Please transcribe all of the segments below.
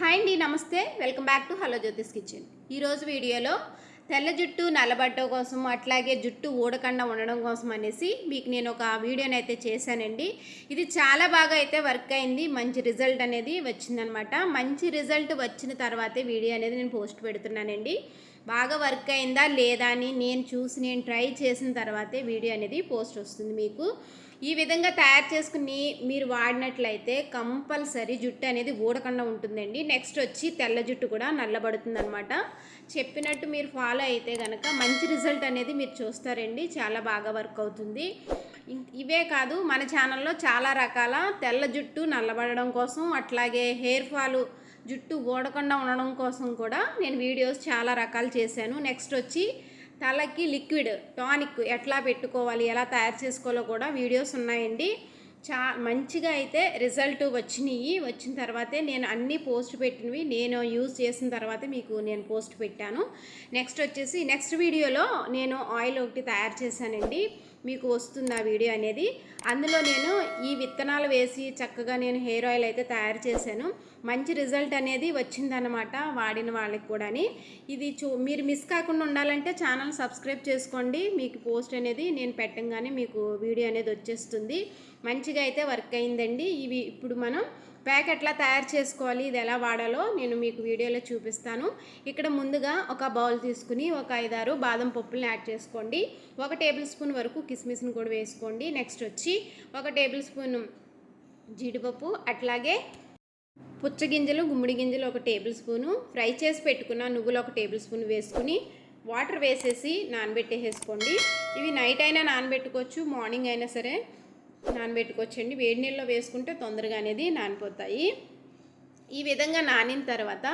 Hi అండి నమస్తే. Welcome back to hello Jyothish kitchen. ఈరోజు వీడియోలో తెల్ల జుట్టు నల్లబట్ట కోసం అట్లాగే జుట్టు ఊడకుండా ఉండడం కోసం అనేసి మీకు నేను ఒక వీడియోని అయితే చేశానండి. ఇది చాలా బాగా అయితే వర్క్ అయింది. మంచి రిజల్ట్ అనేది వచ్చిందనమాట. మంచి రిజల్ట్ వచ్చిన తర్వాతే వీడియో అనేది నేను పోస్ట్ పెడుతున్నానండి. బాగా వర్క్ అయిందా లేదా అని నేను చూసి నేను ట్రై చేసిన తర్వాతే వీడియో అనేది పోస్ట్ వస్తుంది మీకు. ఈ విధంగా తయారు చేసుకుని మీరు వాడినట్లయితే కంపల్సరీ జుట్టు అనేది ఊడకుండా ఉంటుందండి. నెక్స్ట్ వచ్చి తెల్ల జుట్టు కూడా నల్లబడుతుంది అనమాట చెప్పినట్టు మీరు ఫాలో అయితే కనుక మంచి రిజల్ట్ అనేది మీరు చూస్తారండి. చాలా బాగా వర్క్ అవుతుంది. ఇవే కాదు మన ఛానల్లో చాలా రకాల తెల్ల జుట్టు నల్లబడడం కోసం అట్లాగే హెయిర్ ఫాలు జుట్టు ఓడకుండా ఉండడం కోసం కూడా నేను వీడియోస్ చాలా రకాలు చేశాను. నెక్స్ట్ వచ్చి తలకి లిక్విడ్ టానిక్ ఎట్లా పెట్టుకోవాలి ఎలా తయారు చేసుకోవాలో కూడా వీడియోస్ ఉన్నాయండి. చా మంచిగా అయితే రిజల్ట్ వచ్చినాయి. వచ్చిన తర్వాతే నేను అన్నీ పోస్ట్ పెట్టినవి నేను యూజ్ చేసిన తర్వాతే మీకు నేను పోస్ట్ పెట్టాను. నెక్స్ట్ వచ్చేసి నెక్స్ట్ వీడియోలో నేను ఆయిల్ ఒకటి తయారు చేశానండి. మీకు వస్తుంది ఆ వీడియో అనేది. అందులో నేను ఈ విత్తనాలు వేసి చక్కగా నేను హెయిర్ ఆయిల్ అయితే తయారు చేశాను. మంచి రిజల్ట్ అనేది వచ్చిందనమాట వాడిన వాళ్ళకి కూడాని. ఇది చూ మీరు మిస్ కాకుండా ఉండాలంటే ఛానల్ సబ్స్క్రైబ్ చేసుకోండి. మీకు పోస్ట్ అనేది నేను పెట్టంగానే మీకు వీడియో అనేది వచ్చేస్తుంది. మంచిగా అయితే వర్క్ అయిందండి. ఇవి ఇప్పుడు మనం ప్యాక్ ఎట్లా తయారు చేసుకోవాలి ఇది ఎలా వాడాలో నేను మీకు వీడియోలో చూపిస్తాను. ఇక్కడ ముందుగా ఒక బౌల్ తీసుకుని ఒక ఐదారు బాదం పప్పులను యాడ్ చేసుకోండి. ఒక టేబుల్ స్పూన్ వరకు కిస్మిస్ని కూడా వేసుకోండి. నెక్స్ట్ వచ్చి ఒక టేబుల్ స్పూన్ జీడిపప్పు అట్లాగే పుచ్చగింజలు గుమ్మడి గింజలు ఒక టేబుల్ స్పూను ఫ్రై చేసి పెట్టుకున్న నువ్వులు ఒక టేబుల్ స్పూన్ వేసుకుని వాటర్ వేసేసి నానబెట్టేసుకోండి ఇవి నైట్ అయినా నానబెట్టుకోవచ్చు మార్నింగ్ అయినా సరే. నానబెట్టుకోవచ్చండి. వేడి నీళ్ళలో వేసుకుంటే తొందరగా అనేది నానిపోతాయి. ఈ విధంగా నానిన తర్వాత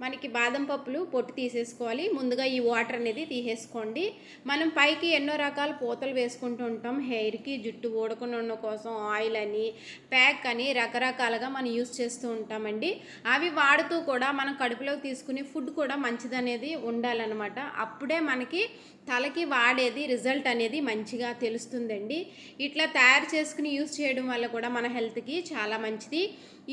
మనకి బాదం పప్పులు పొట్టు తీసేసుకోవాలి. ముందుగా ఈ వాటర్ అనేది తీసేసుకోండి. మనం పైకి ఎన్నో రకాల పూతలు వేసుకుంటూ ఉంటాం. హెయిర్కి జుట్టు ఊడకుండా ఉండడం కోసం ఆయిల్ అని ప్యాక్ అని రకరకాలుగా మనం యూస్ చేస్తూ ఉంటామండి. అవి వాడుతూ కూడా మనం కడుపులోకి తీసుకునే ఫుడ్ కూడా మంచిదనేది ఉండాలన్నమాట. అప్పుడే మనకి తలకి వాడేది రిజల్ట్ అనేది మంచిగా తెలుస్తుందండి. ఇట్లా తయారు చేసుకుని యూస్ చేయడం వల్ల కూడా మన హెల్త్కి చాలా మంచిది.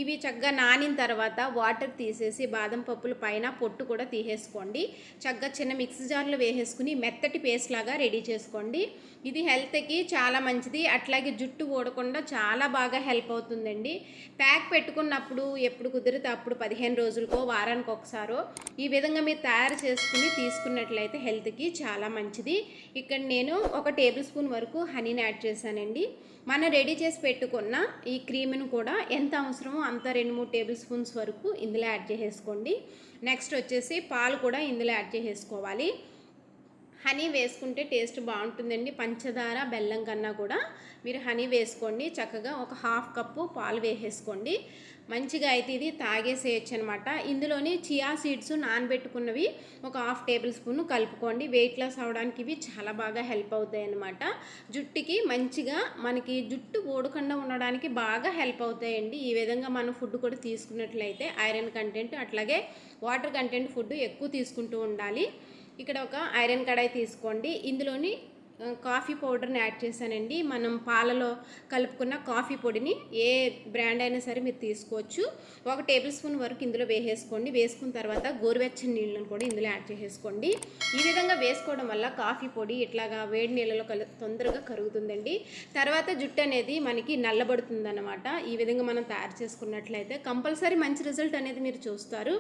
ఇవి చక్కగా నానిన తర్వాత వాటర్ తీసేసి బాదం పప్పుల పైన పొట్టు కూడా తీసేసుకోండి. చక్కగా చిన్న మిక్సీ జార్లో వేసేసుకుని మెత్తటి పేస్ట్ లాగా రెడీ చేసుకోండి. ఇది హెల్త్కి చాలా మంచిది. అట్లాగే జుట్టు ఊడకుండా చాలా బాగా హెల్ప్ అవుతుందండి. ప్యాక్ పెట్టుకున్నప్పుడు ఎప్పుడు కుదిరితే అప్పుడు పదిహేను రోజులకో వారానికి ఒకసారో ఈ విధంగా మీరు తయారు చేసుకుని తీసుకున్నట్లయితే హెల్త్కి చాలా మంచిది. మంచిది. ఇక్కడ నేను ఒక టేబుల్ స్పూన్ వరకు హనీని యాడ్ చేశానండి. మనం రెడీ చేసి పెట్టుకున్న ఈ క్రీమ్ను కూడా ఎంత అవసరమో అంత రెండు మూడు టేబుల్ స్పూన్స్ వరకు ఇందులో యాడ్ చేసేసుకోండి. నెక్స్ట్ వచ్చేసి పాలు కూడా ఇందులో యాడ్ చేసేసుకోవాలి. హనీ వేసుకుంటే టేస్ట్ బాగుంటుందండి. పంచదార బెల్లం కన్నా కూడా మీరు హనీ వేసుకోండి. చక్కగా ఒక హాఫ్ కప్పు పాలు వేసేసుకోండి. మంచిగా అయితే ఇది తాగేసేయచ్చు అనమాట ఇందులోని చియా సీడ్స్ నానబెట్టుకున్నవి ఒక హాఫ్ టేబుల్ స్పూన్ కలుపుకోండి. వెయిట్ లాస్ అవడానికి ఇవి చాలా బాగా హెల్ప్ అవుతాయి అనమాట జుట్టుకి మంచిగా మనకి జుట్టు ఓడకుండా ఉండడానికి బాగా హెల్ప్ అవుతాయండి. ఈ విధంగా మనం ఫుడ్ కూడా తీసుకున్నట్లయితే ఐరన్ కంటెంట్ అట్లాగే వాటర్ కంటెంట్ ఫుడ్ ఎక్కువ తీసుకుంటూ ఉండాలి. ఇక్కడ ఒక ఐరన్ కడాయి తీసుకోండి. ఇందులోని కాఫీ పౌడర్ని యాడ్ చేశానండి. మనం పాలలో కలుపుకున్న కాఫీ పొడిని ఏ బ్రాండ్ అయినా సరే మీరు తీసుకోవచ్చు. ఒక టేబుల్ స్పూన్ వరకు ఇందులో వేసేసుకోండి. వేసుకున్న తర్వాత గోరువెచ్చని నీళ్ళను కూడా ఇందులో యాడ్ చేసేసుకోండి. ఈ విధంగా వేసుకోవడం వల్ల కాఫీ పొడి ఇట్లాగా వేడి నీళ్ళలో కలు తొందరగా కరుగుతుందండి. తర్వాత జుట్టు అనేది మనకి నల్లబడుతుందన్నమాట. ఈ విధంగా మనం తయారు చేసుకున్నట్లయితే కంపల్సరీ మంచి రిజల్ట్ అనేది మీరు చూస్తారు.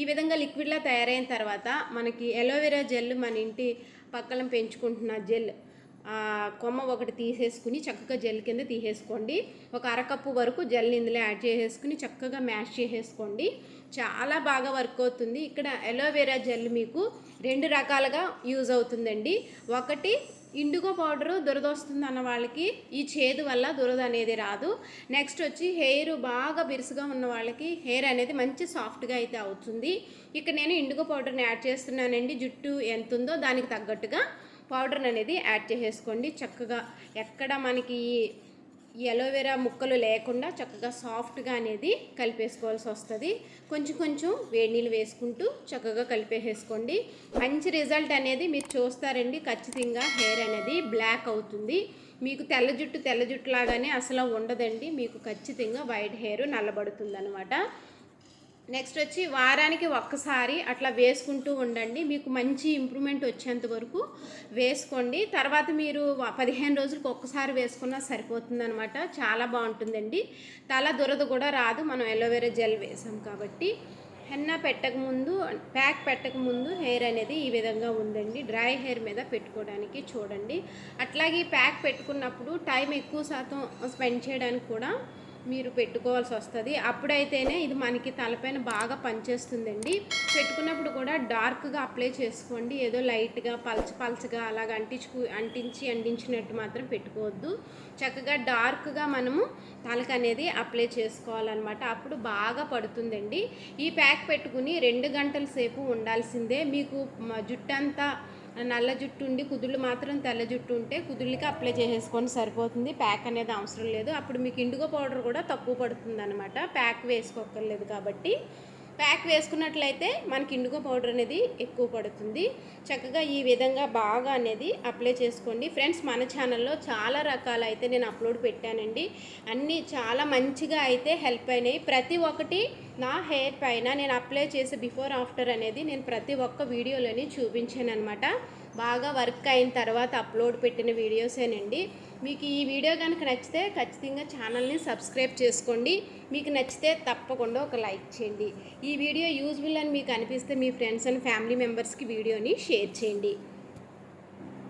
ఈ విధంగా లిక్విడ్లా తయారైన తర్వాత మనకి ఎలోవెరా జెల్ మన ఇంటి పక్కన పెంచుకుంటున్న జెల్. కొమ్మ ఒకటి తీసేసుకుని చక్కగా జెల్ కింద తీసేసుకోండి. ఒక అరకప్పు వరకు జెల్ ఇందులో యాడ్ చేసేసుకుని చక్కగా మ్యాష్ చేసేసుకోండి. చాలా బాగా వర్క్ అవుతుంది. ఇక్కడ ఎలోవెరా జెల్ మీకు రెండు రకాలుగా యూజ్ అవుతుందండి. ఒకటి ఇండిగో పౌడరు దురద వస్తుంది అన్న వాళ్ళకి ఈ చేదు వల్ల దురద అనేది రాదు. నెక్స్ట్ వచ్చి హెయిర్ బాగా బిరుసుగా ఉన్న వాళ్ళకి హెయిర్ అనేది మంచి సాఫ్ట్గా అయితే అవుతుంది. ఇక్కడ నేను ఇండిగో పౌడర్ని యాడ్ చేస్తున్నానండి. జుట్టు ఎంత ఉందో దానికి తగ్గట్టుగా. పౌడర్ అనేది యాడ్ చేసేసుకోండి. చక్కగా ఎక్కడ మనకి ఈ- అలోవెరా ముక్కలు లేకుండా చక్కగా సాఫ్ట్గా అనేది కలిపేసుకోవాల్సి వస్తుంది. కొంచెం కొంచెం వేడి నీళ్ళు వేసుకుంటూ చక్కగా కలిపేసేసుకోండి. మంచి రిజల్ట్ అనేది మీరు చూస్తారండి. ఖచ్చితంగా హెయిర్ అనేది బ్లాక్ అవుతుంది. మీకు తెల్ల జుట్టు తెల్ల జుట్టు లాగానే అసలు ఉండదండి. మీకు ఖచ్చితంగా వైట్ హెయిర్ నల్లబడుతుంది అనమాట నెక్స్ట్ వచ్చి వారానికి ఒక్కసారి అట్లా వేసుకుంటూ ఉండండి. మీకు మంచి ఇంప్రూవ్మెంట్ వచ్చేంత వరకు వేసుకోండి. తర్వాత మీరు పదిహేను రోజులకు ఒక్కసారి వేసుకున్నా సరిపోతుందనమాట చాలా బాగుంటుందండి. తల దురద కూడా రాదు. మనం ఎలోవెరా జెల్ వేసాం కాబట్టి. హెన్నా పెట్టకముందు ప్యాక్ పెట్టకముందు హెయిర్ అనేది ఈ విధంగా ఉందండి. డ్రై హెయిర్ మీద పెట్టుకోవడానికి చూడండి. అట్లాగే ఈ ప్యాక్ పెట్టుకున్నప్పుడు టైం ఎక్కువ శాతం స్పెండ్ చేయడానికి కూడా మీరు పెట్టుకోవాల్సి వస్తుంది. అప్పుడైతేనే ఇది మనకి తలపైన బాగా పనిచేస్తుందండి. పెట్టుకున్నప్పుడు కూడా డార్క్గా అప్లై చేసుకోండి. ఏదో లైట్గా పల్చ పల్చగా అలాగ అంటించుకు అంటించి అంటించినట్టు మాత్రం పెట్టుకోవద్దు. చక్కగా డార్క్గా మనము తలకు అనేది అప్లై చేసుకోవాలన్నమాట. అప్పుడు బాగా పడుతుందండి. ఈ ప్యాక్ పెట్టుకుని రెండు గంటల సేపు ఉండాల్సిందే. మీకు జుట్టంతా నల్ల జుట్టు ఉండి కుదుళ్ళు మాత్రం తెల్ల జుట్టు ఉంటే కుదుళ్ళకి అప్లై చేసేసుకొని సరిపోతుంది. ప్యాక్ అనేది అవసరం లేదు. అప్పుడు మీకు ఇండిగో పౌడర్ కూడా తక్కువ పడుతుంది అనమాట ప్యాక్ వేసుకోక్కర్లేదు కాబట్టి. ప్యాక్ వేసుకున్నట్లయితే మనకి ఇండుగో పౌడర్ అనేది ఎక్కువ పడుతుంది. చక్కగా ఈ విధంగా బాగా అనేది అప్లై చేసుకోండి. ఫ్రెండ్స్ మన ఛానల్లో చాలా రకాలు అయితే నేను అప్లోడ్ పెట్టానండి. అన్నీ చాలా మంచిగా అయితే హెల్ప్ అయినాయి. ప్రతి ఒక్కటి నా హెయిర్ పైన నేను అప్లై చేసే బిఫోర్ ఆఫ్టర్ అనేది నేను ప్రతి ఒక్క వీడియోలోని చూపించాను అనమాట బాగా వర్క్ అయిన తర్వాత అప్లోడ్ పెట్టిన వీడియోసేనండి మీకు ఈ వీడియో కనుక నచ్చితే ఖచ్చితంగా ఛానల్ని సబ్స్క్రైబ్ చేసుకోండి. మీకు నచ్చితే తప్పకుండా ఒక లైక్ చేయండి. ఈ వీడియో యూజ్ఫుల్ అని మీకు అనిపిస్తే మీ ఫ్రెండ్స్ అండ్ ఫ్యామిలీ మెంబర్స్కి వీడియోని షేర్ చేయండి.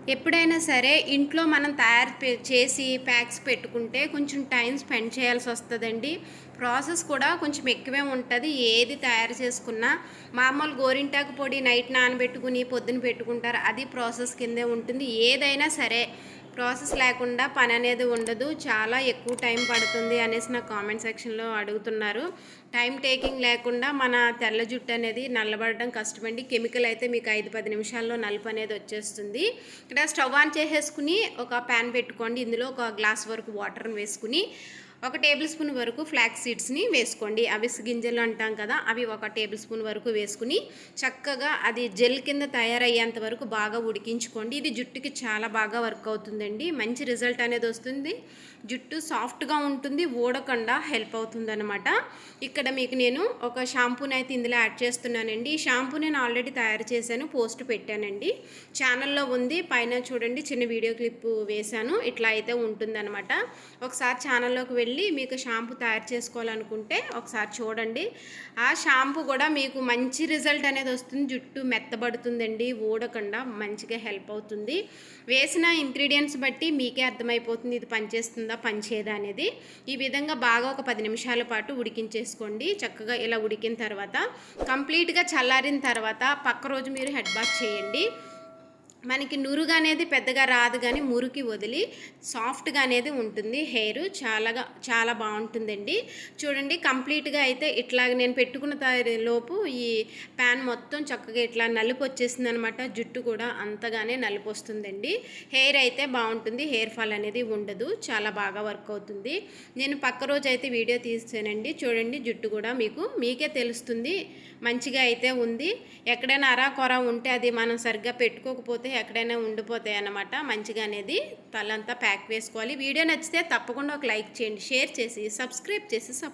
ఎప్పుడైనా సరే ఇంట్లో మనం తయారు చేసి ప్యాక్స్ పెట్టుకుంటే కొంచెం టైం స్పెండ్ చేయాల్సి వస్తుందండి. ప్రాసెస్ కూడా కొంచెం ఎక్కువే ఉంటుంది. ఏది తయారు చేసుకున్నా మామూలు గోరింటాకు పొడి నైట్ నానబెట్టుకుని పొద్దున పెట్టుకుంటారు. అది ప్రాసెస్ కిందే ఉంటుంది. ఏదైనా సరే ప్రాసెస్ లేకుండా పని అనేది ఉండదు. చాలా ఎక్కువ టైం పడుతుంది అనేసి నా కామెంట్ సెక్షన్లో అడుగుతున్నారు. టైం టేకింగ్ లేకుండా మన తెల్ల జుట్టు అనేది నల్లబడడం కష్టమండి. కెమికల్ అయితే మీకు ఐదు పది నిమిషాల్లో నలుపు అనేది వచ్చేస్తుంది. ఇక్కడ స్టవ్ ఆన్ చేసేసుకుని ఒక ప్యాన్ పెట్టుకోండి. ఇందులో ఒక గ్లాస్ వరకు వాటర్ని వేసుకుని ఒక టేబుల్ స్పూన్ వరకు ఫ్లాక్ సీడ్స్ని వేసుకోండి. అవి గింజలు అంటాం కదా అవి ఒక టేబుల్ స్పూన్ వరకు వేసుకుని చక్కగా అది జెల్ కింద తయారయ్యేంత వరకు బాగా ఉడికించుకోండి. ఇది జుట్టుకి చాలా బాగా వర్క్ అవుతుందండి. మంచి రిజల్ట్ అనేది వస్తుంది. జుట్టు సాఫ్ట్గా ఉంటుంది ఊడకుండా హెల్ప్ అవుతుంది అనమాట ఇక్కడ మీకు నేను ఒక షాంపూని అయితే ఇందులో యాడ్ చేస్తున్నానండి. ఈ షాంపూ నేను ఆల్రెడీ తయారు చేశాను పోస్ట్ పెట్టానండి. ఛానల్లో ఉంది పైన చూడండి చిన్న వీడియో క్లిప్ వేశాను. ఇట్లా అయితే ఉంటుందన్నమాట. ఒకసారి ఛానల్లోకి వెళ్ళి మీకు షాంపూ తయారు చేసుకోవాలనుకుంటే ఒకసారి చూడండి. ఆ షాంపూ కూడా మీకు మంచి రిజల్ట్ అనేది వస్తుంది. జుట్టు మెత్తబడుతుందండి ఊడకుండా మంచిగా హెల్ప్ అవుతుంది. వేసిన ఇంగ్రీడియంట్స్ బట్టి మీకే అర్థమైపోతుంది ఇది పనిచేస్తుందా పనిచేయదా అనేది. ఈ విధంగా బాగా ఒక పది నిమిషాల పాటు ఉడికించేసుకోండి. చక్కగా ఇలా ఉడికిన తర్వాత కంప్లీట్గా చల్లారిన తర్వాత పక్క రోజు మీరు హెడ్ బాత్ చేయండి. మనకి నురుగు అనేది పెద్దగా రాదు కానీ మురికి వదిలి సాఫ్ట్గా అనేది ఉంటుంది. హెయిర్ చాలాగా చాలా బాగుంటుందండి. చూడండి కంప్లీట్గా అయితే ఇట్లా నేను పెట్టుకున్న త- లోపు ఈ ప్యాన్ మొత్తం చక్కగా ఇట్లా నలుపు వచ్చేసింది అనమాట జుట్టు కూడా అంతగానే నలుపు వస్తుందండి. హెయిర్ అయితే బాగుంటుంది. హెయిర్ ఫాల్ అనేది ఉండదు. చాలా బాగా వర్క్ అవుతుంది. నేను పక్క రోజు అయితే వీడియో తీసానండి చూడండి జుట్టు కూడా మీకు మీకే తెలుస్తుంది. మంచిగా అయితే ఉంది. ఎక్కడైనా అరా కొర ఉంటే అది మనం సరిగ్గా పెట్టుకోకపోతే ఎక్కడైనా ఉండిపోతాయి అన్నమాట. మంచిగా అనేది తలంతా ప్యాక్ వేసుకోవాలి. వీడియో నచ్చితే తప్పకుండా ఒక లైక్ చేయండి షేర్ చేసి సబ్స్క్రైబ్ చేసి సపోర్ట్